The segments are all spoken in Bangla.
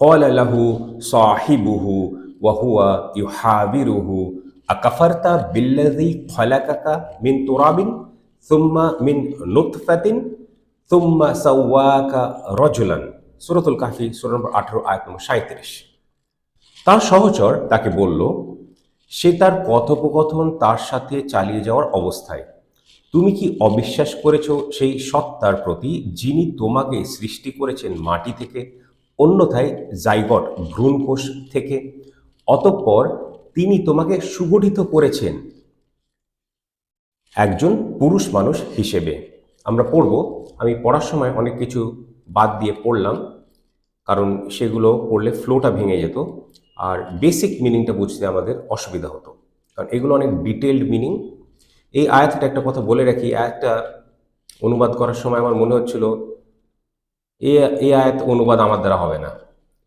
কলালাহু সাহিবুহু ওয়াহুয়া ইউহাবিরুহু আকাফারতা বিল্লাজি খলাকাকা মিন তুরাবিন সুম্মা মিন নুতফাতিন সুম্মা সাওয়াকা রজুলান সুরতুল কাহি সুর নম্বর আঠেরো, আয়াত নম্বর তার সহচর তাকে বলল, সে তার কথোপকথন তার সাথে চালিয়ে যাওয়ার অবস্থায়। তুমি কি অবিশ্বাস করেছ সেই সত্তার প্রতি যিনি তোমাকে সৃষ্টি করেছেন মাটি থেকে? অন্যথায় জাইগট ভ্রূণকোষ থেকে, অতঃপর তিনি তোমাকে সুগঠিত করেছেন। একজন পুরুষ মানুষ হিসেবে। আমরা পড়ব, আমি পড়ার সময় অনেক কিছু বাদ দিয়ে পড়লাম, কারণ সেগুলো পড়লে ফ্লোটা ভেঙে যেত, আর বেসিক মিনিংটা বুঝতে আমাদের অসুবিধা হতো। কারণ এগুলো অনেক ডিটেলড মিনিং এই আয়াতটা একটা কথা বলে রাখি, আয়াতটা অনুবাদ করার সময় আমার মনে হচ্ছিল এ এ আয়াত অনুবাদ আমার দ্বারা হবে না।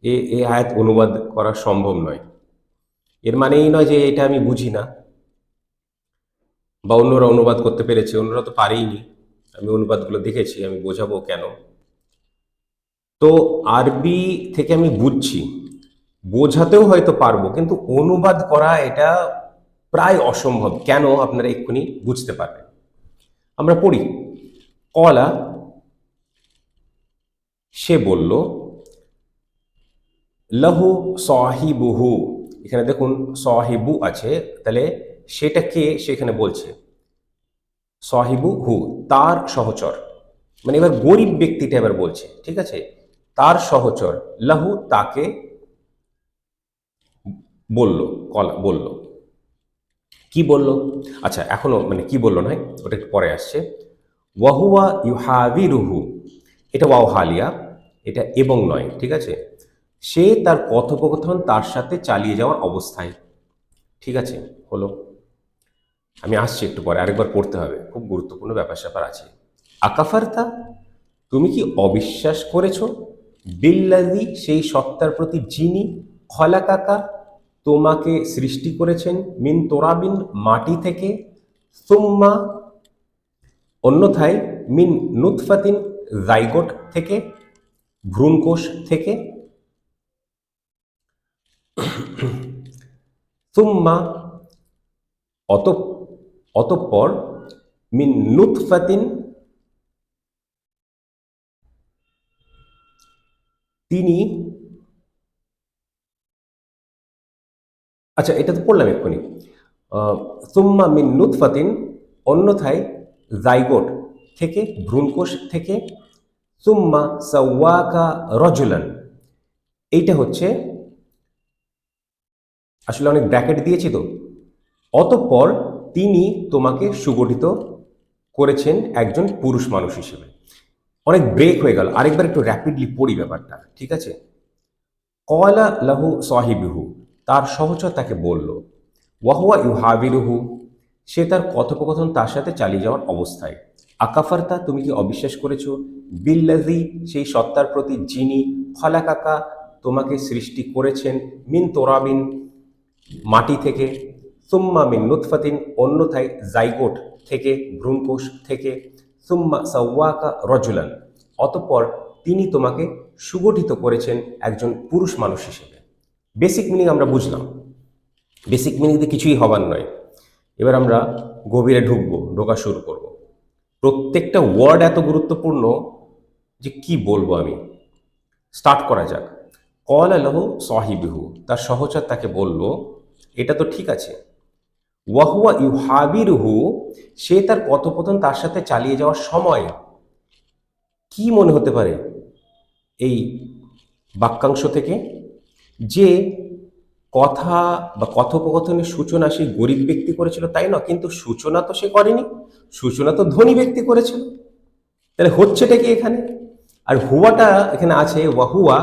এ এ আয়াত অনুবাদ করা সম্ভব নয়। এর মানে এই নয় যে এটা আমি বুঝি না। বা অন্যরা অনুবাদ করতে পেরেছে, অন্যরা তো পারেইনি। আমি অনুবাদগুলো দেখেছি, আমি বোঝাবো কেন? তো আরবি থেকে আমি বুঝছি, বোঝাতেও হয়তো পারব, কিন্তু অনুবাদ করা এটা প্রায় অসম্ভব। কেন? আপনারা এক্ষুনি বুঝতে পারবেন। আমরা পড়ি, কলা সে বলল, লহু সাহিবুহু। এখানে দেখুন, সাহিবু আছে। তাহলে সেটা কে সেখানে বলছে? সাহিবু হু, তার সহচর। মানে এবার গরিব ব্যক্তিটা এবার বলছে, ঠিক আছে? তার সহচর। লাহু তাকে বলল, কলা, বলল। কি বলল? আচ্ছা এখনও মানে কি বলল নয়, ওটা একটু পরে আসছে। ওয়াহুয়া ইউহাবি রুহু এটা ওয়াও হালিয়া, এটা এবং নয়, ঠিক আছে? সে তার কথোপকথন তার সাথে চালিয়ে যাওয়ার অবস্থায়, ঠিক আছে? হলো। আমি আসছি একটু পরে, আরেকবার পড়তে হবে, খুব গুরুত্বপূর্ণ ব্যাপার স্যাপার আছে। আকাফারতা, তুমি কি অবিশ্বাস করেছ? বিল্লাদি সেই সত্তার প্রতি যিনি খলাকাকা, তোমাকে সৃষ্টি করেছেন মিন তোরাবিন মাটি থেকে, সুম্মা, অন্যথায় মিন নুৎফাতিন জাইগোট থেকে, ভ্রূণকোষ থেকে সুম্মা অত অতঃপর মিন নুৎফাতিন তিনি আচ্ছা এটা তো পড়লাম এক্ষুনি। সুম্মা মিন নুৎফাতিন অন্যথায় জাইগোট থেকে, ভ্রূণকোষ থেকে সুম্মা সাওয়াকা রজুলান। এইটা হচ্ছে, আসলে অনেক ব্র্যাকেট দিয়েছি তো। অতঃপর তিনি তোমাকে সুগঠিত করেছেন একজন পুরুষ মানুষ হিসেবে। অনেক ব্রেক হয়ে গেল। আরেকবার একটু র্যাপিডলি পড়ি ব্যাপারটা, ঠিক আছে? কয়লা লাহু সাহিবিহু, তার সহচর তাকে বলল ওয়াহুয়া ইউহাবিরুহু? সে তার কথোপকথন তার সাথে চালিয়ে যাওয়ার অবস্থায়। আকাফারতা তুমি কি অবিশ্বাস করেছ? বিল্লাজি সেই সত্তার প্রতি যিনি ফলাকাকা তোমাকে সৃষ্টি করেছেন মিন তোরাবিন মাটি থেকে, সুম্মা মিন নুৎফাতিন অন্যথায় জাইগোট থেকে, ভ্রূণকোষ থেকে, সুম্মা সাওয়াকা রজুলান। অতঃপর তিনি তোমাকে সুগঠিত করেছেন একজন পুরুষ মানুষ হিসেবে। বেসিক মিনিং আমরা বুঝলাম। বেসিক মিনিংতে কিছুই হবার নয়। এবার আমরা গভীরে ঢুকবো, ঢোকা শুরু করব। প্রত্যেকটা ওয়ার্ড এত গুরুত্বপূর্ণ যে কি বলব আমি? স্টার্ট করা যাক। কল আলহ সাহিবিহু, তার সহচর তাকে বলল, এটা তো ঠিক আছে। ওয়াহুয়া ইউহাবিরুহু, সে তার কথোপকথন তার সাথে চালিয়ে যাওয়ার সময় কি মনে হতে পারে এই বাক্যাংশ থেকে? যে কথা বা কথোপকথনের সূচনা সেই গরিব ব্যক্তি করেছিল তাই না কিন্তু সূচনা তো সে করেনি, সূচনা তো ধনী ব্যক্তি করেছিল। তাহলে হচ্ছেটা কি এখানে? আর হুয়াটা এখানে আছে ওয়াহুয়া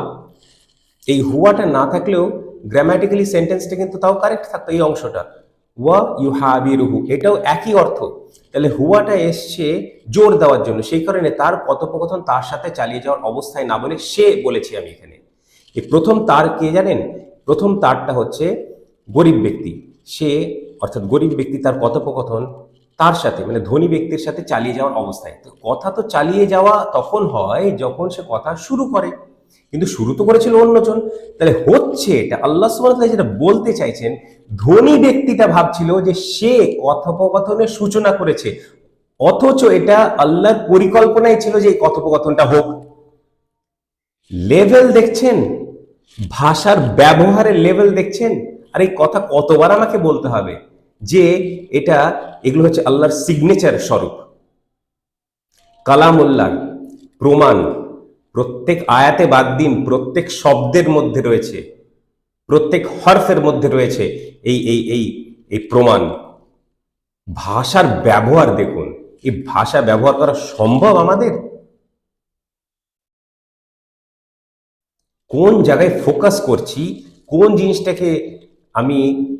এই হুয়াটা না থাকলেও গ্রামাটিক্যালি সেন্টেন্সটা কিন্তু তাও কারেক্ট থাকতো এই অংশটা। ওয়া ইউ হাবিরুহু এটাও একই অর্থ। তাহলে হুয়াটা এসছে জোর দেওয়ার জন্য, সেই কারণে তার কথোপকথন তার সাথে চালিয়ে যাওয়ার অবস্থায় না বলে সে বলেছি আমি এখানে। প্রথম তার কে জানেন? প্রথম তারটা হচ্ছে গরিব ব্যক্তি। সে, অর্থাৎ গরিব ব্যক্তি তার কথোপকথন, তার সাথে মানে ধনী ব্যক্তির সাথে চালিয়ে যাওয়ার অবস্থায়। তো কথা তো চালিয়ে যাওয়া তখন হয় যখন সে কথা শুরু করে। কিন্তু শুরু তো করেছিল অন্যজন। তাহলে হচ্ছে এটা, আল্লাহ সুবহানাহু যেটা বলতে চাইছেন, ধনী ব্যক্তিটা ভাবছিল যে সে কথোপকথনের সূচনা করেছে। অথচ এটা আল্লাহর পরিকল্পনাই ছিল যে এই কথোপকথনটা হোক। লেভেল দেখছেন? ভাষার ব্যবহারের লেভেল দেখছেন? আর এই কথা কতবার আমাকে বলতে হবে যে এটা, এগুলো হচ্ছে আল্লাহর সিগনেচার স্বরূপ। কালামুল্লাহ, প্রমাণ, প্রত্যেক আয়াতে বাদ দিন, প্রত্যেক শব্দের মধ্যে রয়েছে, প্রত্যেক হরফের মধ্যে রয়েছে এই এই এই এই প্রমাণ। ভাষার ব্যবহার দেখুন, এই ভাষা ব্যবহার করা সম্ভব আমাদের? কোন জায়গায় ফোকাস করছি, কোন জিনিসটাকে আমি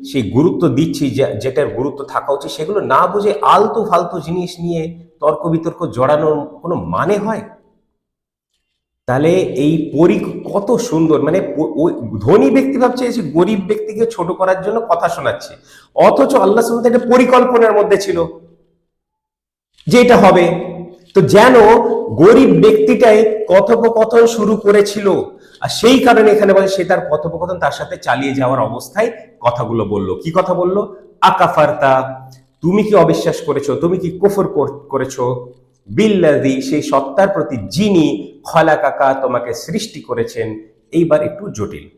সেই গুরুত্ব দিচ্ছি যেটার গুরুত্ব থাকা উচিত, সেগুলো না বুঝে আলতু ফালতু জিনিস নিয়ে তর্ক বিতর্ক জড়ানোর কোনো মানে হয়? তাহলে এই পরি কত সুন্দর মানে ওই ধনী ব্যক্তি ভাবছে যে গরিব ব্যক্তিকে ছোট করার জন্য কথা শোনাচ্ছে। অথচ আল্লাহ সুবহানাহু একটা পরিকল্পনার মধ্যে ছিল, যে এটা হবে। তো যেন গরিব ব্যক্তিটাই কথোপকথন শুরু করেছিল আর সেই কারণে এখানে বলে সে তার কথোপকথন তার সাথে চালিয়ে যাওয়ার অবস্থায় কথাগুলো বলল। কি কথা বলল? আকাফারতা, তুমি কি অবিশ্বাস করেছ? তুমি কি কুফর কর- করেছ? বিল্লাদি সেই সত্তার প্রতি যিনি খলা কাকা তোমাকে সৃষ্টি করেছেন। এইবার একটু জটিল।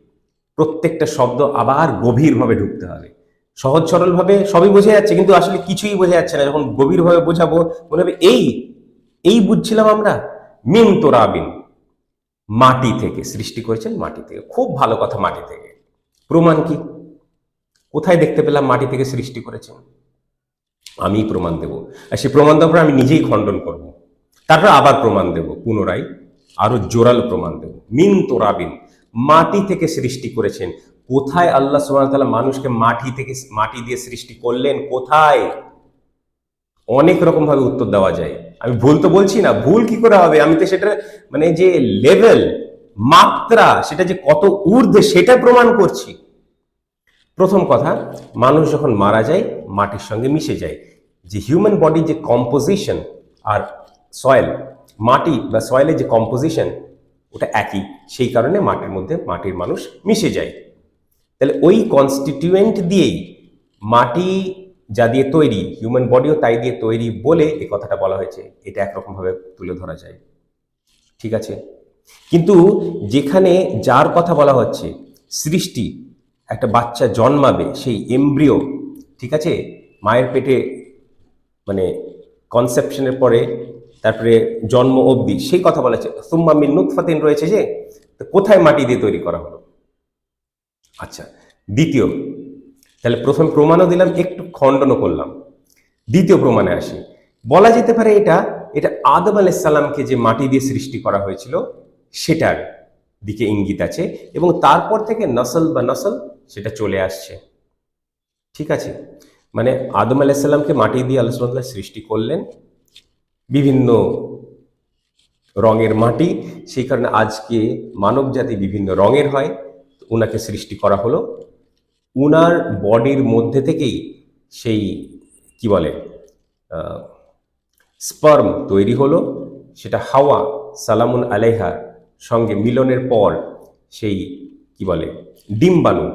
প্রত্যেকটা শব্দ আবার গভীরভাবে ঢুকতে হবে। সহজ সরল ভাবে সবই বোঝা যাচ্ছে, কিন্তু আসলে কিছুই বোঝা যাচ্ছে না। যখন গভীরভাবে বোঝাবো, মনে হবে, এই এই বুঝছিলাম আমরা। মিন তোরাবিন। মাটি থেকে, সৃষ্টি করেছেন মাটি থেকে। খুব ভালো কথা মাটি থেকে। প্রমাণ কি? কোথায় দেখতে পেলাম মাটি থেকে সৃষ্টি করেছেন? আমি প্রমাণ দেব। আর সেই প্রমাণ দেওয়ার আমি নিজেই খণ্ডন করব। তারপর আবার প্রমাণ দেব, পুনরায় আরও জোরালো প্রমাণ দেব। মিন তোরাবিন, মাটি থেকে সৃষ্টি করেছেন। কোথায় আল্লাহ তাআলা মানুষকে মাটি থেকে, মাটি দিয়ে সৃষ্টি করলেন? কোথায়? অনেক রকম ভাবে উত্তর দেওয়া যায়। আমি ভুল তো বলছি না, ভুল কি করে হবে? আমি তো সেটা মানে যে লেভেল মাত্রা, সেটা যে কত ঊর্ধ্বে, সেটা প্রমাণ করছি। প্রথম কথা, মানুষ যখন মারা যায়, মাটির সঙ্গে মিশে যায়। যে হিউম্যান বডির যে কম্পোজিশন আর সয়েল মাটি বা সয়েলের যে কম্পোজিশন ওটা একই। সেই কারণে মাটির মধ্যে মাটির মানুষ মিশে যায়। তাহলে ওই কনস্টিটিউয়েন্ট দিয়েই মাটি যা দিয়ে তৈরি হিউম্যান বডিও তাই দিয়ে তৈরি বলে এই কথাটা বলা হয়েছে। এটা একরকমভাবে তুলে ধরা যায়। ঠিক আছে? কিন্তু যেখানে যার কথা বলা হচ্ছে, সৃষ্টি, একটা বাচ্চা জন্মাবে, সেই এমব্রিও ঠিক আছে? মায়ের পেটে মানে কনসেপশনের পরে, তারপরে জন্ম অবধি, সেই কথা বলা হচ্ছে। সুম্মা মিন নুতফাতিন রয়েছে যে, তো কোথায় মাটি দিয়ে তৈরি করা হলো? আচ্ছা দ্বিতীয় তাহলে প্রথম প্রমাণও দিলাম, একটু খণ্ডনও করলাম। দ্বিতীয় প্রমাণে আসি। বলা যেতে পারে এটা এটা আদম আলাইসাল্লামকে যে মাটি দিয়ে সৃষ্টি করা হয়েছিল, সেটার দিকে ইঙ্গিত আছে এবং তারপর থেকে নসল বা নসল সেটা চলে আসছে। ঠিক আছে? মানে আদম আলাইসাল্লামকে মাটি দিয়ে আল্লাহ সৃষ্টি করলেন, বিভিন্ন রঙের মাটি, সেই কারণে আজকে মানব জাতি বিভিন্ন রঙের হয় ওনাকে সৃষ্টি করা হলো। উনার বডির মধ্যে থেকেই সেই, কি বলে স্পার্ম তৈরি হলো, সেটা হাওয়া, সালামুন আলাইহার সঙ্গে মিলনের পর সেই, কি বলে ডিম্বাণু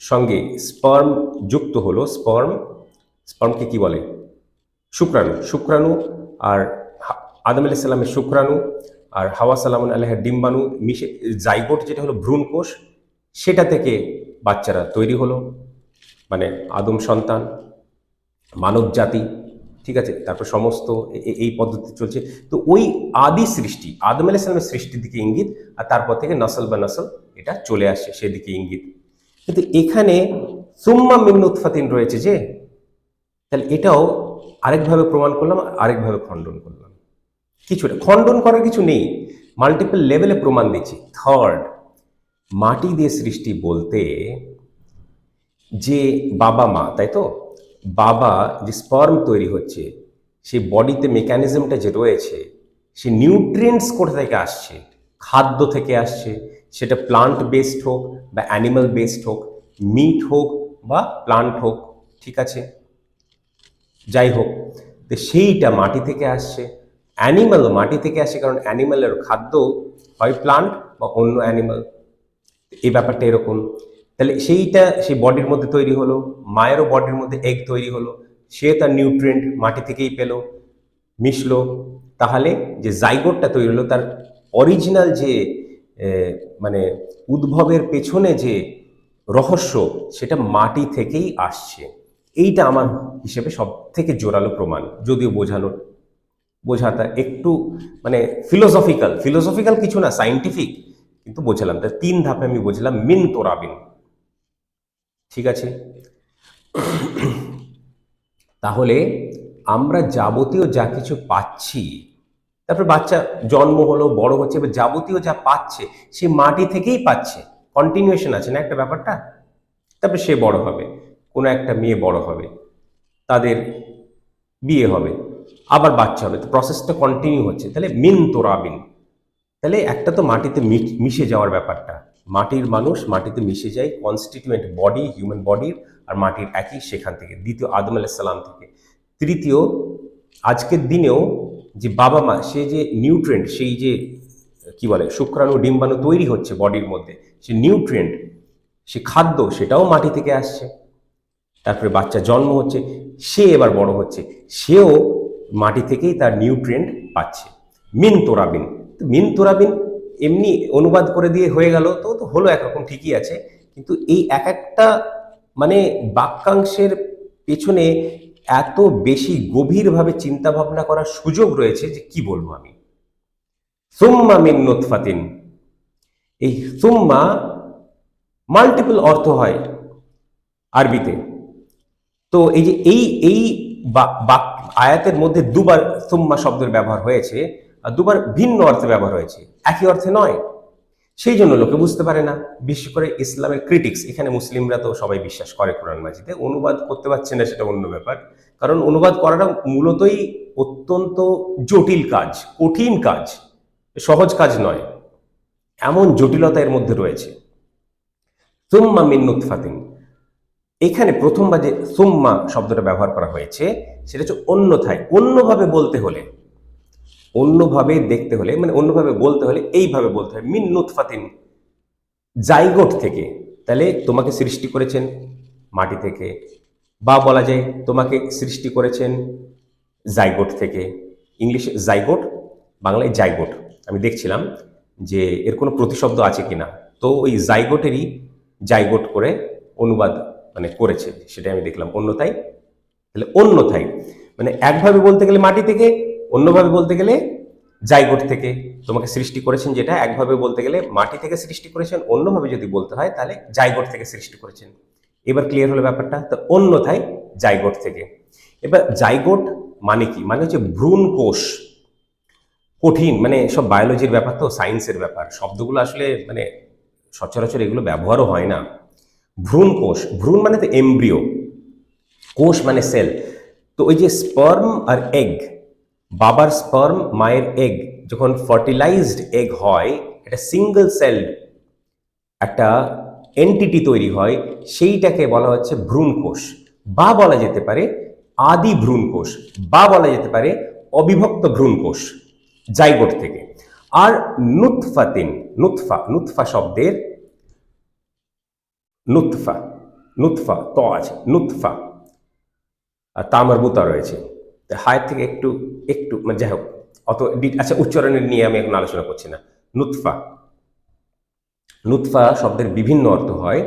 সঙ্গে স্পার্ম যুক্ত হলো স্পার্ম স্পার্মকে কি বলে, শুক্রাণু শুক্রাণু আর আদম আলাইহিস সালামের শুক্রাণু আর হাওয়া, সালামুন আলাইহার ডিম্বাণু মিশে, জাইগোট যেটা হলো ভ্রূণ কোষ সেটা থেকে বাচ্চারা তৈরি হলো মানে আদম সন্তান, মানব জাতি, ঠিক আছে? তারপর সমস্ত এই পদ্ধতি চলছে। তো ওই আদি সৃষ্টি, আদম আলাইহিস সালামের সৃষ্টির দিকে ইঙ্গিত, আর তারপর থেকে নসল বা নসল এটা চলে আসছে সেদিকে ইঙ্গিত। কিন্তু এখানে সুম্মা মিন্নুৎফাতিন রয়েছে যে, তাহলে এটাও আরেকভাবে প্রমাণ করলাম আরেকভাবে খণ্ডন করলাম। কিছুটা, খণ্ডন করার কিছু নেই। মাল্টিপল লেভেলে প্রমাণ দিচ্ছি। থার্ড মাটি দিয়ে সৃষ্টি বলতে যে বাবা মা, তাই তো? বাবা যে স্পার্ম তৈরি হচ্ছে সেই বডিতে মেকানিজমটা যে রয়েছে, সে নিউট্রিয়েন্টস কোথা থেকে আসছে? খাদ্য থেকে আসছে। সেটা প্লান্ট বেসড হোক বা অ্যানিমাল বেসড হোক মিট হোক বা প্লান্ট হোক, ঠিক আছে? যাই হোক, তো সেইটা মাটি থেকে আসছে। অ্যানিমাল মাটি থেকে আসে কারণ অ্যানিমালের খাদ্য হয় প্লান্ট বা অন্য অ্যানিমাল এই ব্যাপারটা এরকম। তাহলে সেইটা সেই বডির মধ্যে তৈরি হলো, মায়েরও বডির মধ্যে এগ তৈরি হলো, সে তার নিউট্রিয়েন্ট মাটি থেকেই পেল, মিশলো। তাহলে যে জাইগোটটা তৈরি হলো, তার অরিজিনাল যে মানে উদ্ভবের পেছনে যে রহস্য, সেটা মাটি থেকেই আসছে। এইটা আমার হিসেবে সব থেকে জোরালো প্রমাণ, যদিও বোঝানোর বোঝাটা একটু মানে ফিলোসফিক্যাল ফিলোসফিক্যাল কিছু না সাইন্টিফিক কিন্তু বোঝালাম তা তিন ধাপে আমি বুঝলাম, মিন তোরাবিন ঠিক আছে? তাহলে আমরা যাবতীয় যা কিছু পাচ্ছি, তারপর বাচ্চা জন্ম হলো, বড় হচ্ছে, এবার যাবতীয় যা পাচ্ছে, সে মাটি থেকেই পাচ্ছে। কন্টিনিউশন আছে না একটা ব্যাপারটা? তারপরে সে বড় হবে, কোনো একটা মেয়ে বড় হবে, তাদের বিয়ে হবে, আবার বাচ্চা হবে, তো প্রসেসটা কন্টিনিউ হচ্ছে। তাহলে মিন তোরাবিন তাহলে একটা তো মাটিতে মিশে যাওয়ার ব্যাপারটা। মাটির মানুষ মাটিতে মিশে যায় কনস্টিটিউয়েন্ট বডি হিউম্যান বডির আর মাটির একই সেখান থেকে, দ্বিতীয় আদম আলাইসাল্লাম থেকে। তৃতীয়, আজকের দিনেও যে বাবা মা, সে যে নিউট্রেন্ট সেই যে, কি বলে, শুক্রাণু, ডিম্বাণু তৈরি হচ্ছে বডির মধ্যে, সে নিউট্রিয়েন্ট সে খাদ্য, সেটাও মাটি থেকে আসছে। তারপরে বাচ্চা জন্ম হচ্ছে, সে এবার বড় হচ্ছে, সেও মাটি থেকেই তার নিউট্রিয়েন্ট পাচ্ছে। মিন তোরাবিন মিন তোরাবিন এমনি অনুবাদ করে দিয়ে হয়ে গেল, তো তো হলো একরকম ঠিকই আছে। কিন্তু এই এক একটা মানে বাক্যাংশের পেছনে এত বেশি গভীরভাবে চিন্তা ভাবনা করার সুযোগ রয়েছে যে কি বলব আমি। সুম্মা মিন নুতফাতিন। এই সুম্মা মাল্টিপল অর্থ হয় আরবিতে। তো এই যে এই এই আয়াতের মধ্যে দুবার সুম্মা শব্দের ব্যবহার হয়েছে। দুবার ভিন্ন অর্থে ব্যবহার হয়েছে। একই অর্থে নয়। সেই জন্য লোকে বুঝতে পারে না। বিশেষ করে ইসলামের ক্রিটিক্স এখানে মুসলিমরা তো সবাই বিশ্বাস করে কোরআন মাজিদে। অনুবাদ করতে পারছে না, সেটা অন্য ব্যাপার। কারণ অনুবাদ করাটা মূলতই অত্যন্ত জটিল কাজ, কঠিন কাজ, সহজ কাজ নয়। এমন জটিলতা এর মধ্যে রয়েছে। সুম্মা মিন নুতফাতিন। এখানে প্রথমবার যে সুম্মা শব্দটা ব্যবহার করা হয়েছে, সেটা হচ্ছে অন্যথায়। অন্যভাবে বলতে হলে অন্যভাবে দেখতে হলে মানে অন্যভাবে বলতে হলে এইভাবে বলতে হয়। মিন নুতফাতিন, জাইগোট থেকে। তাহলে তোমাকে সৃষ্টি করেছেন মাটি থেকে। বা বলা যায় তোমাকে সৃষ্টি করেছেন জাইগোট থেকে। ইংলিশে জাইগোট, বাংলায় জাইগোট। আমি দেখছিলাম যে এর কোনো প্রতিশব্দ আছে কিনা। তো ওই জাইগোটেরই জাইগোট করে অনুবাদ মানে করেছে। সেটা আমি দেখলাম অন্যথায়। তাহলে অন্যথায় মানে একভাবে বলতে গেলে মাটি থেকে অন্যভাবে বলতে গেলে জাইগোট থেকে তোমাকে সৃষ্টি করেছেন যেটা, একভাবে বলতে গেলে মাটি থেকে সৃষ্টি করেছেন, অন্যভাবে যদি বলতে হয় তাহলে জাইগোট থেকে সৃষ্টি করেছেন। এবার ক্লিয়ার হলো ব্যাপারটা, তো অন্যথায় জাইগোট থেকে। এবার জাইগোট মানে কি? মানে হচ্ছে ভ্রূণ কোষ। কঠিন মানে সব বায়োলজির ব্যাপার তো সায়েন্সের ব্যাপার। শব্দগুলো আসলে মানে সচরাচর এগুলো ব্যবহারও হয় না। ভ্রূণ কোষ, ভ্রূণ মানে তো এমব্রিও কোষ মানে সেল তো ওই যে স্পার্ম আর এগ বাবার স্পার্ম মায়ের এগ যখন ফার্টিলাইজড এগ হয় এটা সিঙ্গেল সেলড একটা এন্টিটি তৈরি হয়, সেইটাকে বলা হচ্ছে ভ্রূণ কোষ। বা বলা যেতে পারে আদি ভ্রূণ কোষ, বা বলা যেতে পারে অবিভক্ত ভ্রূণ কোষ জাইগোট থেকে। আর নুৎফাতিন, নুৎফা নুৎফা শব্দের নুৎফা নুৎফা, ত আছে, নুৎফা। আর তামারবুতা রয়েছে। তো হায়ের থেকে একটু একটু মানে যাই হোক, অত আচ্ছা উচ্চারণের নিয়ে আমি এখন আলোচনা করছি না। নুৎফা। নুৎফা শব্দের বিভিন্ন অর্থ হয়।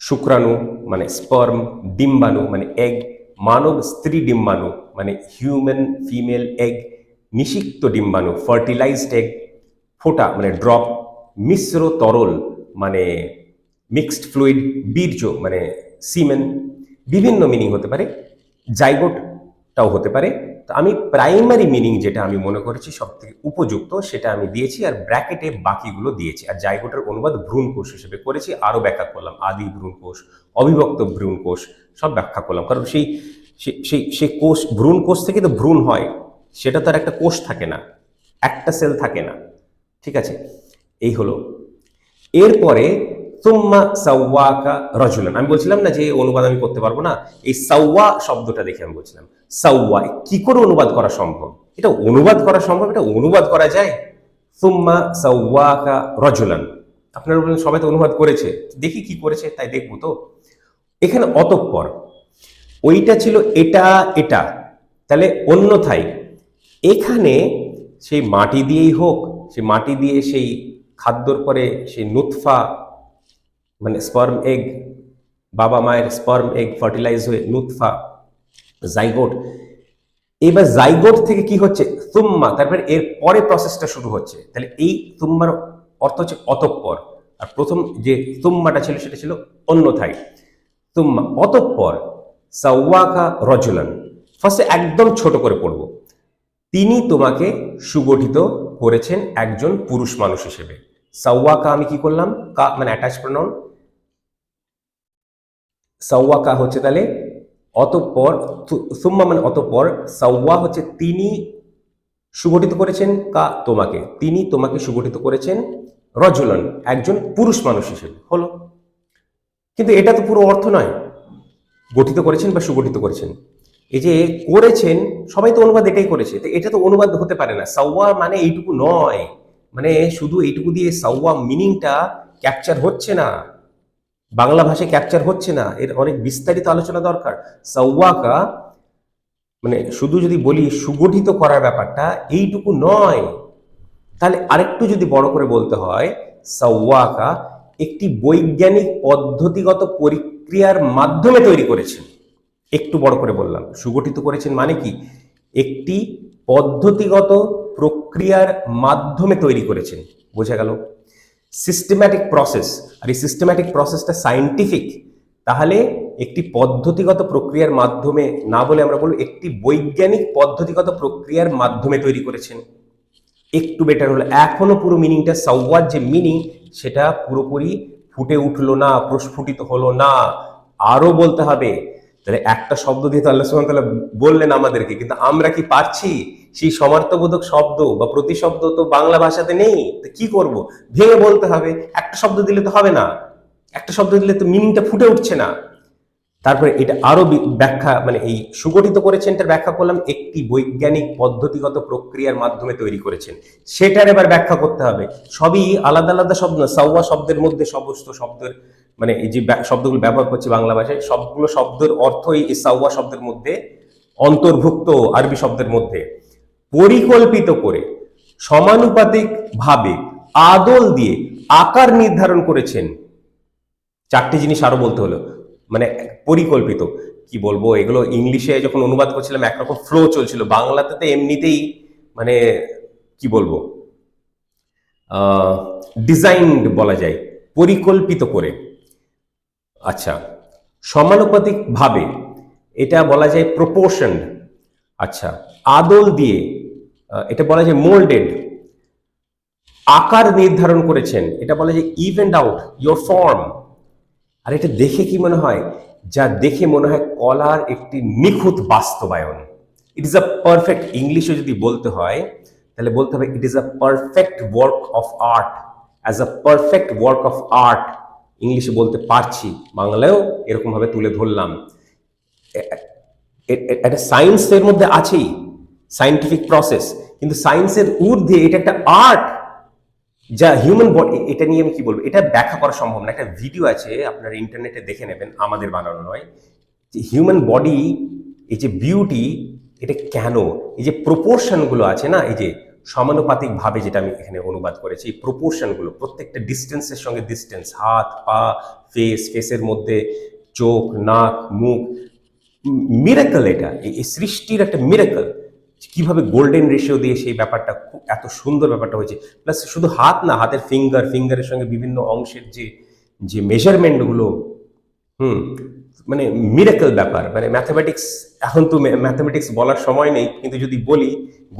শুক্রাণু মানে স্পার্ম ডিম্বাণু মানে এগ মানব স্ত্রী ডিম্বাণু মানে হিউম্যান ফিমেল এগ নিষিক্ত ডিম্বাণু ফার্টিলাইজড এগ ফোটা মানে ড্রপ মিশ্র তরল মানে মিক্সড ফ্লুইড বীর্য মানে সিমেন বিভিন্ন মিনিং হতে পারে। জাইগোটটাও হতে পারে। তো আমি প্রাইমারি মিনিং যেটা আমি মনে করেছি সব থেকে উপযুক্ত, সেটা আমি দিয়েছি আর ব্র্যাকেটে বাকিগুলো দিয়েছি। আর জায়গোটার অনুবাদ ভ্রূণ কোষ হিসেবে করেছি, আরও ব্যাখ্যা করলাম। আদি ভ্রূণ কোষ, অবিভক্ত ভ্রূণ কোষ, সব ব্যাখ্যা করলাম। কারণ সেই সেই সেই কোষ, ভ্রূণ কোষ থেকে তো ভ্রূণ হয়, সেটা তার একটা কোষ থাকে না, একটা সেল থাকে না। ঠিক আছে? এই হলো। এরপরে তুম্মা সাওয়াকা রজুলান। আমি বলছিলাম না যে অনুবাদ আমি করতে পারব না। এই সাওয়া শব্দটা দেখে আমি বলছিলাম। সাওয়া কি করে অনুবাদ করা সম্ভব? এটা অনুবাদ করা সম্ভব? এটা অনুবাদ করা যায়? সুম্মা সাওয়াকা রজলান। আপনারা বলেন সবাই তো অনুবাদ করেছে। দেখি কি করেছে, তাই দেখব তো। এখানে অতঃপর, ওইটা ছিল এটা এটা। তাহলে অন্যথায়, এখানে সেই মাটি দিয়েই হোক, সেই মাটি দিয়ে সেই খাদ্যর পরে সেই নুৎফা মানে স্পার্ম এগ বাবা মায়ের স্পার্ম এগ ফার্টিলাইজ হয়ে নুৎফা জাইগোট এবার জাইগোট থেকে কি হচ্ছে? তুম্মা তারপরে এর পরে প্রসেসটা শুরু হচ্ছে। তাহলে এই তুম্মার অর্থ হচ্ছে অতঃপর। আর প্রথম যে তুম্মাটা ছিল, সেটা ছিল অন্যথায়। তুম্মা অতঃপর, সাওয়াকা রজলান। ফার্স্টে একদম ছোট করে পড়ব। তিনি তোমাকে সুগঠিত করেছেন একজন পুরুষ মানুষ হিসেবে। সাওয়াকা আমি কি করলাম? কা মানে অ্যাটাচ প্রনাউন সাওয়াকা হচ্ছে তাহলে, অতঃপর সুম্মা মানে অতঃপর সাওয়া হচ্ছে তিনি সুগঠিত করেছেন কা, তোমাকে। তিনি তোমাকে সুগঠিত করেছেন রজলন, একজন পুরুষ মানুষ হিসেবে। হলো। কিন্তু এটা তো পুরো অর্থ নয়। গঠিত করেছেন বা সুগঠিত করেছেন। এই যে করেছেন, সবাই তো অনুবাদ এটাই করেছে। তো এটা তো অনুবাদ হতে পারে না। সাওয়া মানে এইটুকু নয়। মানে শুধু এইটুকু দিয়ে সাওয়া মিনিংটা ক্যাপচার হচ্ছে না। বাংলা ভাষায় ক্যাপচার হচ্ছে না, এর অনেক বিস্তারিত আলোচনা দরকার। সাওয়াকা মানে শুধু যদি বলি সুগঠিত করার ব্যাপারটা, এইটুকু নয়। তাহলে আরেকটু যদি বড় করে বলতে হয়, সাওয়াকা একটি বৈজ্ঞানিক পদ্ধতিগত প্রক্রিয়ার মাধ্যমে তৈরি করেছেন। একটু বড় করে বললাম, সুগঠিত করেছেন মানে কি? একটি পদ্ধতিগত প্রক্রিয়ার মাধ্যমে তৈরি করেছেন। বোঝা গেল? সিস্টেম্যাটিক প্রসেস আর এই সিস্টেম্যাটিক প্রসেসটা সায়েন্টিফিক তাহলে একটি পদ্ধতিগত প্রক্রিয়ার মাধ্যমে, না বলে আমরা বলব একটি বৈজ্ঞানিক পদ্ধতিগত প্রক্রিয়ার মাধ্যমে তৈরি করেছেন। একটু বেটার হলো, এখনও পুরো মিনিংটা সাওয়ার যে মিনিং সেটা পুরোপুরি ফুটে উঠল না, প্রস্ফুটিত হলো না। আরও বলতে হবে, তাহলে একটা শব্দ দিয়ে তো আল্লাহ তাআলা বললেন আমাদেরকে, কিন্তু আমরা কি পারছি? সেই সমার্থবোধক শব্দ বা প্রতিশব্দ তো বাংলা ভাষাতে নেই, তো কি করব? ভেঙে বলতে হবে, একটা শব্দ দিলে তো হবে না, একটা শব্দ দিলে তো মিনিংটা ফুটে উঠছে না। তারপরে এটা আরও ব্যাখ্যা মানে এই সুগঠিত করেছেন, এটার ব্যাখ্যা করলাম, একটি বৈজ্ঞানিক পদ্ধতিগত প্রক্রিয়ার মাধ্যমে তৈরি করেছেন। সেটার এবার ব্যাখ্যা করতে হবে। সবই আলাদা আলাদা শব্দ না শব্দের মধ্যে সমস্ত শব্দের মানে এই যে শব্দগুলো ব্যবহার করছে বাংলা ভাষায়, সবগুলো শব্দের অর্থই এই সাওয়া শব্দের মধ্যে অন্তর্ভুক্ত আরবি শব্দের মধ্যে। পরিকল্পিত করে, সমানুপাতিক ভাবে আদল দিয়ে আকার নির্ধারণ করেছেন। চারটি জিনিস আরও বলতে হলো। মানে পরিকল্পিত। কি বলব? এগুলো ইংলিশে যখন অনুবাদ করছিলাম, একরকম ফ্লো চলছিল। বাংলাতে তো এমনিতেই মানে কি বলব? ডিজাইনড বলা যায়। পরিকল্পিত করে। আচ্ছা সমানুপাতিক ভাবে এটা বলা যায় প্রপোর্শন আচ্ছা আদল দিয়ে এটা বলা যায় মোল্ডেড আকার নির্ধারণ করেছেন। এটা বলা যে ইভেন্ট আউট ইয়োর ফর্ম আর এটা দেখে কি মনে হয়? যা দেখে মনে হয় কলার একটি নিখুঁত বাস্তবায়ন। ইট ইজ আ পারফেক্ট ইংলিশে যদি বলতে হয়, তাহলে বলতে হবে it is a perfect work of art as a perfect work of art ইংলিশে বলতে পারছি, বাংলায়ও এরকমভাবে তুলে ধরলাম। একটা সায়েন্সের মধ্যে আছেই। সায়েন্টিফিক প্রসেস কিন্তু সায়েন্সের ঊর্ধ্বে এটা একটা আর্ট যা হিউম্যান বডি এটা নিয়ে আমি কি বলব? এটা ব্যাখ্যা করা সম্ভব না। একটা ভিডিও আছে, আপনারা ইন্টারনেটে দেখে নেবেন, আমাদের বানানো নয়। যে হিউম্যান বডি এই যে বিউটি এটা কেন? এই যে প্রপোর্শনগুলো আছে না, এই যে সমানুপাতিক ভাবে যেটা আমি এখানে অনুবাদ করেছি, এই প্রপোর্শনগুলো প্রত্যেকটা ডিস্টেন্সের সঙ্গে ডিস্টেন্স হাত, পা ফেস ফেসের মধ্যে, চোখ, নাক, মুখ মিরাকল এটা, এই সৃষ্টির একটা মিরাকল কীভাবে গোল্ডেন রেশিও দিয়ে সেই ব্যাপারটা খুব এত সুন্দর ব্যাপারটা হয়েছে। প্লাস শুধু হাত না, হাতের ফিঙ্গার ফিঙ্গারের সঙ্গে বিভিন্ন অংশের যে যে মেজারমেন্টগুলো হুম মানে মিরাকল ব্যাপার মানে ম্যাথামেটিক্স এখন তো ম্যাথামেটিক্স বলার সময় নেই, কিন্তু যদি বলি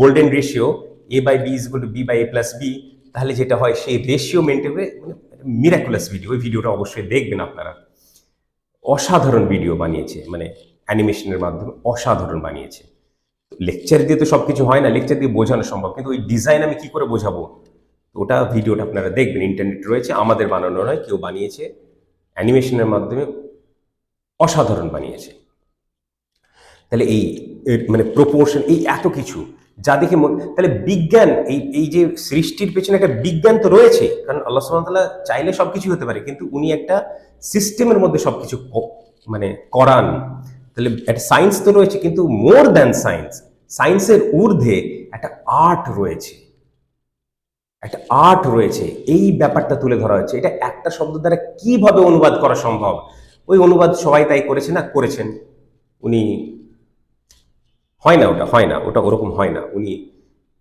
golden ratio A by B is B by A plus B তাহলে যেটা হয় সেই রেশিও মেনটেন করে মানে মিরাকুলাস ভিডিও ওই ভিডিওটা অবশ্যই দেখবেন আপনারা। অসাধারণ ভিডিও বানিয়েছে মানে অ্যানিমেশনের মাধ্যমে অসাধারণ বানিয়েছে। লেকচার দিয়ে তো সবকিছু হয় না লেকচার দিয়ে বোঝানো সম্ভব। কিন্তু ওই ডিজাইন আমি কি করে বোঝাবো? ওটা ভিডিওটা আপনারা দেখবেন ইন্টারনেট রয়েছে, আমাদের বানানো নয়, কেউ বানিয়েছে অ্যানিমেশনের মাধ্যমে অসাধারণ বানিয়েছে। তাহলে এই মানে প্রপোর্শন এই এত কিছু, যা দেখে তাহলে বিজ্ঞান, এই এই যে সৃষ্টির পেছনে একটা বিজ্ঞান তো রয়েছে, কারণ আল্লাহ সুবহানাহু চাইলে সবকিছু হতে পারে, কিন্তু উনি একটা সিস্টেমের মধ্যে সবকিছু ক- মানে করান। তাহলে একটা সায়েন্স তো রয়েছে, কিন্তু মোর দ্যান সায়েন্স সায়েন্সের ঊর্ধ্বে একটা আর্ট রয়েছে। একটা আর্ট রয়েছে, এই ব্যাপারটা তুলে ধরা হয়েছে। এটা একটা শব্দ দ্বারা কীভাবে অনুবাদ করা সম্ভব? ওই অনুবাদ সবাই তাই করেছে না? করেছেন। উনি হয় না ওটা, হয় না, ওটা ওরকম হয় না। উনি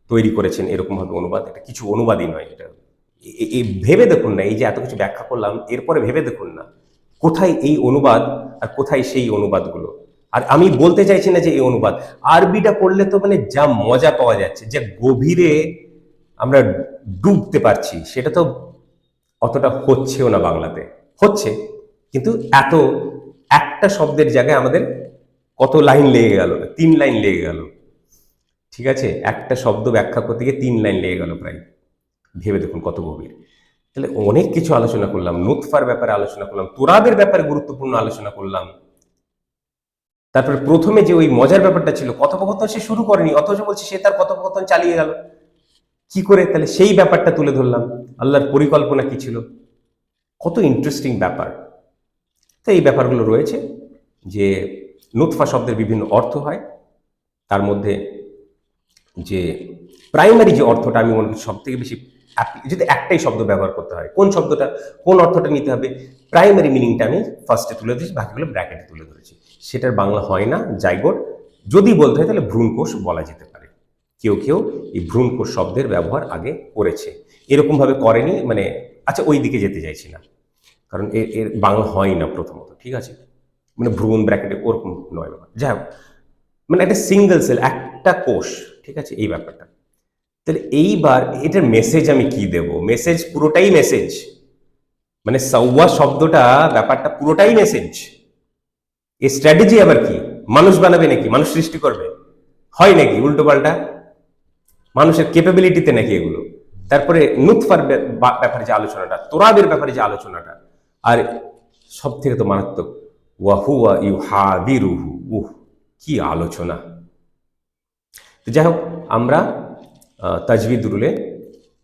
তৈরি করেছেন এরকমভাবে অনুবাদ। এটা কিছু অনুবাদই নয়, এটা এই ভেবে দেখুন না, এই যে এত কিছু ব্যাখ্যা করলাম, এরপরে ভেবে দেখুন না। কোথায় এই অনুবাদ আর কোথায় সেই অনুবাদগুলো? আর আমি বলতে চাইছি না যে এই অনুবাদ। আরবিটা পড়লে তো মানে যা মজা পাওয়া যাচ্ছে, যে গভীরে আমরা ডুবতে পারছি, সেটা তো অতটা হচ্ছেও না বাংলাতে। হচ্ছে, কিন্তু এত, একটা শব্দের জায়গায় আমাদের কত লাইন লেগে গেল? তিন লাইন লেগে গেল। ঠিক আছে? একটা শব্দ ব্যাখ্যা করতে গিয়ে তিন লাইন লেগে গেল প্রায়। ভেবে দেখুন কত গভীর। তাহলে অনেক কিছু আলোচনা করলাম নুৎফার ব্যাপারে আলোচনা করলাম, তোরাবের ব্যাপারে গুরুত্বপূর্ণ আলোচনা করলাম। তারপরে প্রথমে যে ওই মজার ব্যাপারটা ছিল, কথোপকথন সে শুরু করেনি, অথচ বলছে সে তার কথোপকথন চালিয়ে গেল। কি করে? তাহলে সেই ব্যাপারটা তুলে ধরলাম। আল্লাহর পরিকল্পনা কি ছিল? কত ইন্টারেস্টিং ব্যাপার। তো এই ব্যাপারগুলো রয়েছে যে নুৎফা শব্দের বিভিন্ন অর্থ হয়। তার মধ্যে যে প্রাইমারি যে অর্থটা, আমি মনে করি সব থেকে বেশি যদি একটাই শব্দ ব্যবহার করতে হয়, কোন শব্দটা, কোন অর্থটা নিতে হবে প্রাইমারি মিনিংটা আমি ফার্স্টে তুলে দিয়েছি বাকিগুলো ব্র্যাকেটে তুলে ধরেছি। সেটার বাংলা হয় না, জাইগোট। যদি বলতে হয় তাহলে ভ্রূণকোষ বলা যেতে পারে। কেউ কেউ এই ভ্রূণকোষ শব্দের ব্যবহার আগে করেছে। এরকমভাবে করেনি মানে আচ্ছা ওই দিকে যেতে চাইছি না। কারণ এর এর বাংলা হয় না প্রথমত, ঠিক আছে? মানে ভ্রূণ ব্র্যাকেটে ওরকম নয় ব্যাপার। যাই হোক মানে একটা সিঙ্গেল সেল একটা কোষ, ঠিক আছে? এই ব্যাপারটা। তাহলে এইবার এটার মেসেজ আমি কি দেব? মেসেজ পুরোটাই মেসেজ মানে সৌয়া শব্দটা, ব্যাপারটা পুরোটাই মেসেজ এই স্ট্র্যাটেজি আবার কি? মানুষ বানাবে নাকি? মানুষ সৃষ্টি করবে? হয় নাকি? উল্টো পাল্টা? মানুষের ক্যাপাবিলিটিতে নাকি এগুলো? তারপরে নুৎফার ব্যাপারে যে আলোচনাটা তোরাবের ব্যাপারে যে আলোচনাটা আর সব থেকে তো মারাত্মক ওয়াহুয়া ইউ হাবিরুহু উহ কি আলোচনা। তো যাই হোক আমরা আহ, তাজবিদ রুলে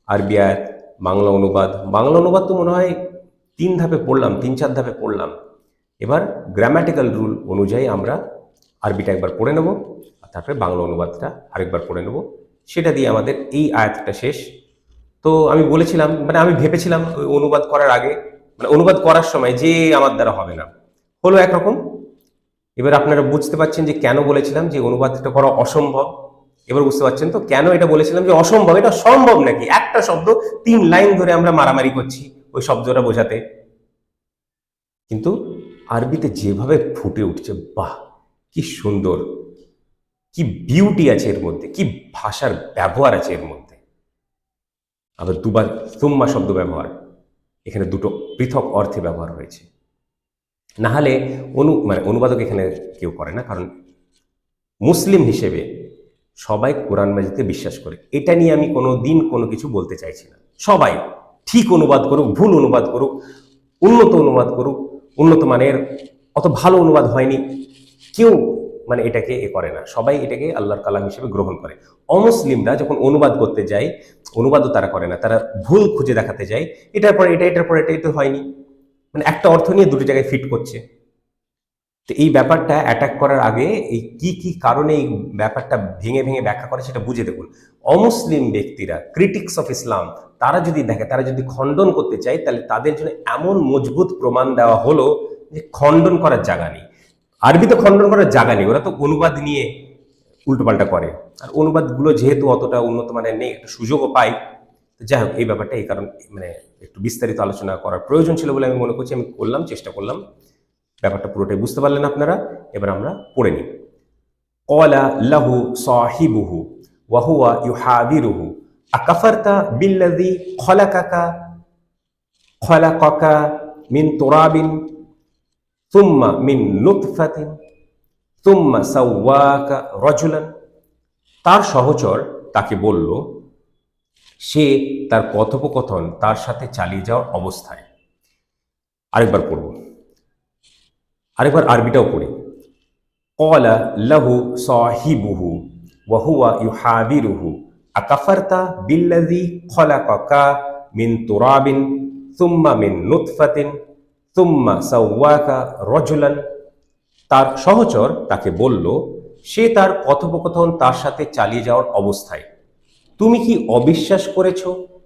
আরবি আয়াত বাংলা অনুবাদ বাংলা অনুবাদ তো মনে হয় তিন ধাপে পড়লাম তিন চার ধাপে পড়লাম। এবার গ্রামাটিক্যাল রুল অনুযায়ী আমরা আরবিটা একবার পড়ে নেব, আর তারপরে বাংলা অনুবাদটা আরেকবার পড়ে নেব। সেটা দিয়ে আমাদের এই আয়াতটা শেষ। তো আমি বলেছিলাম মানে আমি ভেবেছিলাম ওই অনুবাদ করার আগে মানে অনুবাদ করার সময় যে আমার দ্বারা হবে না। হলো একরকম। এবার আপনারা বুঝতে পারছেন যে কেন বলেছিলাম যে অনুবাদটা করা অসম্ভব। এবার বুঝতে পারছেন তো কেন এটা বলেছিলাম যে অসম্ভব? এটা সম্ভব নাকি? একটা শব্দ তিন লাইন ধরে আমরা মারামারি করছি ওই শব্দটা বোঝাতে। কিন্তু আরবিতে যেভাবে ফুটে উঠছে, বাহ, কি সুন্দর, কি বিউটি আছে এর মধ্যে, কি ভাষার ব্যবহার আছে এর মধ্যে। আবার দুবার সুম্মা শব্দ ব্যবহার, এখানে দুটো পৃথক অর্থে ব্যবহার হয়েছে। না হলে অনু মানে অনুবাদক এখানে কেউ করে না, কারণ মুসলিম হিসেবে সবাই কোরআন মাজিদকে বিশ্বাস করে। এটা নিয়ে আমি কোনো দিন কোনো কিছু বলতে চাইছি না। সবাই ঠিক অনুবাদ করুক, ভুল অনুবাদ করুক, উন্নত অনুবাদ করুক উন্নত মানের অত ভালো অনুবাদ হয়নি। কেউ মানে এটাকে এ করে না। সবাই এটাকে আল্লাহর কালাম হিসেবে গ্রহণ করে। অমুসলিমরা যখন অনুবাদ করতে যায়, অনুবাদও তারা করে না। তারা ভুল খুঁজে দেখাতে যায়। এটার পরে এটা, এটার পরে এটা এটা হয়নি। মানে একটা অর্থ নিয়ে দুটো জায়গায় ফিট করছে। তো এই ব্যাপারটা অ্যাটাক করার আগে এই কি কি কারণে এই ব্যাপারটা ভেঙে ভেঙে ব্যাখ্যা করে সেটা বুঝে দেখুন। অমুসলিম ব্যক্তিরা ক্রিটিক্স অফ ইসলাম তারা যদি দেখে, তারা যদি খণ্ডন করতে চায়, তাহলে তাদের জন্য এমন মজবুত প্রমাণ দেওয়া হলো যে খণ্ডন করার জায়গা নেই। আরবিতে খণ্ডন করার জায়গা নেই, ওরা তো অনুবাদ নিয়ে উল্টোপাল্টা করে। আর অনুবাদগুলো যেহেতু অতটা উন্নত মানের নেই, একটা সুযোগও পাই যাই হোক, এই ব্যাপারটা এই কারণ মানে একটু বিস্তারিত আলোচনা করার প্রয়োজন ছিল বলে আমি মনে করছি, আমি করলাম, চেষ্টা করলাম। ব্যাপারটা পুরোটাই বুঝতে পারলেন আপনারা, এবার আমরা পড়ে নিই। কলা লাহু সাহিবুহু ওয়াহুয়া ইউহাবিরুহু আকাফারতা বিল্লাযী খলাকাকা খলাকাকা মিন তুরাবিন থুম্মা মিন নুতফাতিন তুম্মা সাওয়াকা রজুলান। তার সহচর তাকে বলল, সে তার কথোপকথন তার সাথে চালিয়ে যাওয়ার অবস্থায়। আরেকবার পড়ব। আরেকবার আরবিটাও পড়ি। কলা লাহু সাহিবুহু ওয়াহুয়া ইউহাদিরুহু আকাফারতা বিল্লাযী খলাকাকা মিন তুরাবিন সুম্মা মিন নুতফাতিন সুম্মা সাওয়াকা রজুলান। তার সহচর তাকে বলল, সে তার কথোপকথন তার সাথে চালিয়ে যাওয়ার অবস্থায়। তুমি কি অবিশ্বাস করেছ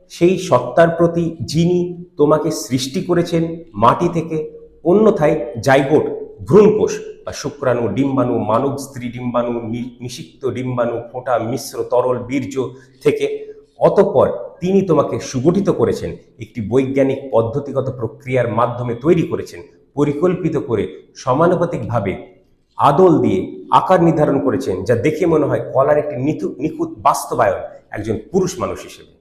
সেই সত্তার প্রতি যিনি তোমাকে সৃষ্টি করেছেন মাটি থেকে? অন্যথায় জাইগোট ভ্রূণকোষ বা শুক্রাণু, ডিম্বাণু, মানব স্ত্রী ডিম্বাণু নিষিক্ত ডিম্বাণু, ফোঁটা, মিশ্র, তরল, বীর্য থেকে অতঃপর তিনি তোমাকে সুগঠিত করেছেন, একটি বৈজ্ঞানিক পদ্ধতিগত প্রক্রিয়ার মাধ্যমে তৈরি করেছেন, পরিকল্পিত করে সমানুপাতিকভাবে আদল দিয়ে আকার নির্ধারণ করেছেন, যা দেখে মনে হয় কলার একটি নিখু- নিখুঁত বাস্তবায়ন একজন পুরুষ মানুষ হিসেবে।